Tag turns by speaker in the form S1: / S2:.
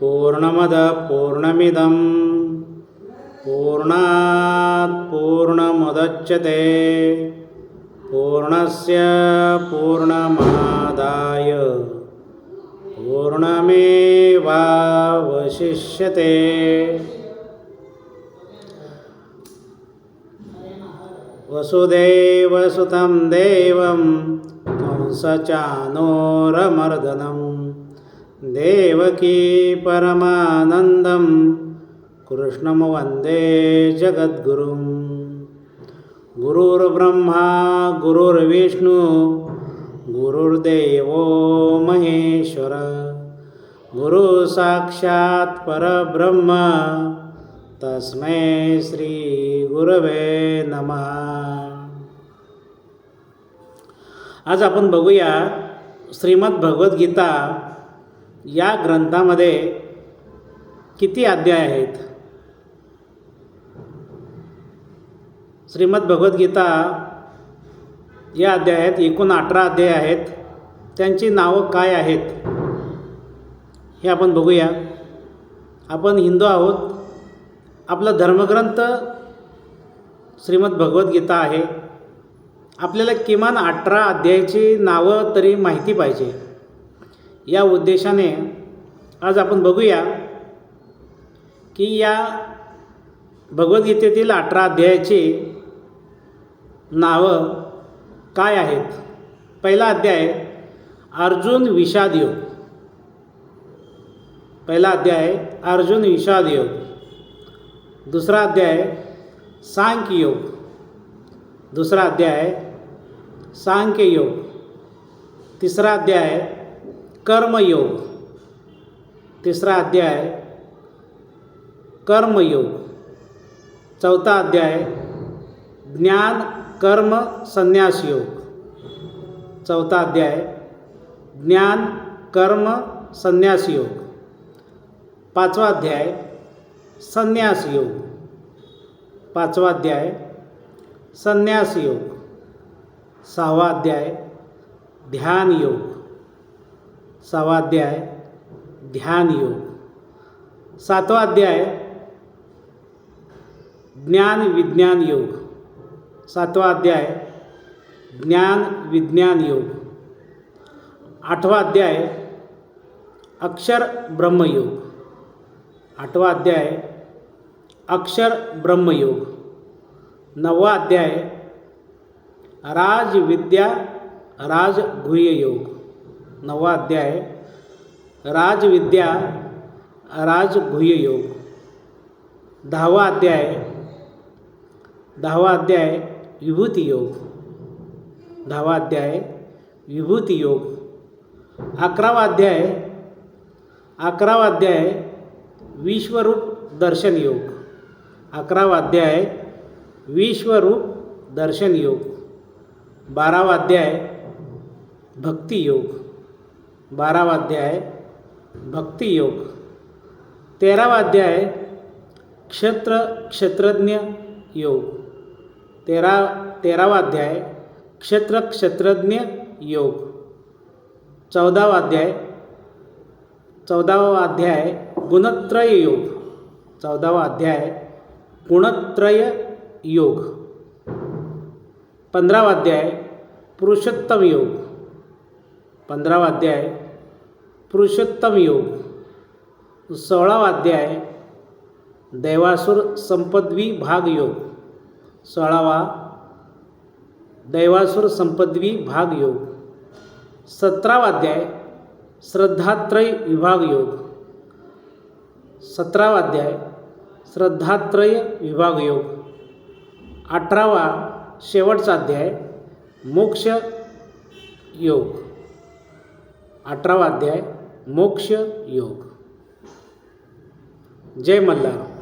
S1: पूर्णमदः पूर्णमिदं पूर्णात् पूर्णमुदच्यते पूर्णस्य पूर्णमादाय पूर्णमेवावशिष्यते वसुदेवसुतं देवं सचानोरमर्दनं देवकी परमानन्दं कृष्णं वन्दे जगद्गुरुं गुरुर्ब्रह्मा गुरुर्विष्णू गुरुर्देवो महेश्वर। गुरुसाक्षात् परब्रह्म। तस्मै श्री गुरवे नमः। आज आपण बघूया श्रीमद भगवद्गीता या ग्रंथामध्ये किती अध्याय आहेत? श्रीमद भगवद्गीता या अध्यायात एकूण अठरा अध्याय आहेत. त्यांची नावं काय आहेत? हे आपण बघूया. आपण हिंदू आहोत. आपला धर्मग्रंथ श्रीमद भगवद्गीता आहे. आपल्याला किमान अठरा अध्यायाची नावं तरी माहिती पाहिजे. या उद्देशाने आज आपण बघूया की या भगवद्गीतेतील अठरा अध्यायाची नावं काय आहेत? पहिला अध्याय अर्जुन विषाद योग. पहिला अध्याय अर्जुन विषाद योग. दुसरा अध्याय सांख्य योग. दुसरा अध्याय सांख्य योग तिसरा अध्याय कर्मयोग. तिसरा अध्याय कर्मयोग. चौथा अध्याय ज्ञान कर्म संन्यास योग चौथा अध्याय ज्ञान कर्म संन्यास योग पाचवा अध्याय संन्यास योग पाचवा अध्याय संन्यास योग सहावा अध्याय ध्यान योग। सहावा अध्याय ध्यान योग। सातवा अध्याय, ज्ञान विज्ञान योग। सातवा अध्याय, ज्ञान विज्ञान योग। आठवा अध्याय, अक्षर ब्रह्मयोग आठवा अध्याय, अक्षर ब्रह्मयोग नववा अध्याय राजविद्या, राजगुह्ययोग, नववा अध्याय, राजविद्या, राजगुह्ययोग, दहावा अध्याय दहावा अध्याय विभूती योग दहावा अध्याय विभूती योग अकरावा अध्याय अकरावा अध्याय, विश्वरूप दर्शन योग, अकरावा अध्याय, विश्वरूप दर्शन योग बारावा अध्याय भक्ती योग. बारावा अध्याय भक्ती योग. तेरावा अध्याय क्षेत्र क्षेत्रज्ञ योग. तेरा तेरावा अध्याय क्षेत्र क्षेत्रज्ञ योग. चौदावा अध्याय चौदावा अध्याय गुणत्रय योग. चौदावा अध्याय गुणत्रय योग. पंधरावा अध्याय पुरुषोत्तम योग. पंधरावा अध्याय पुरुषोत्तम योग. सोळावा अध्याय दैवासुर संपद्वी भाग योग. सोळावा दैवासुर संपद्वी भाग योग. सतरावा अध्याय श्रद्धात्रय विभाग योग. सतरावा अध्याय श्रद्धात्रय विभाग योग. अठरावा शेवटचा अध्याय मोक्ष योग. अठरावा अध्याय मोक्ष योग. जय मल्हार.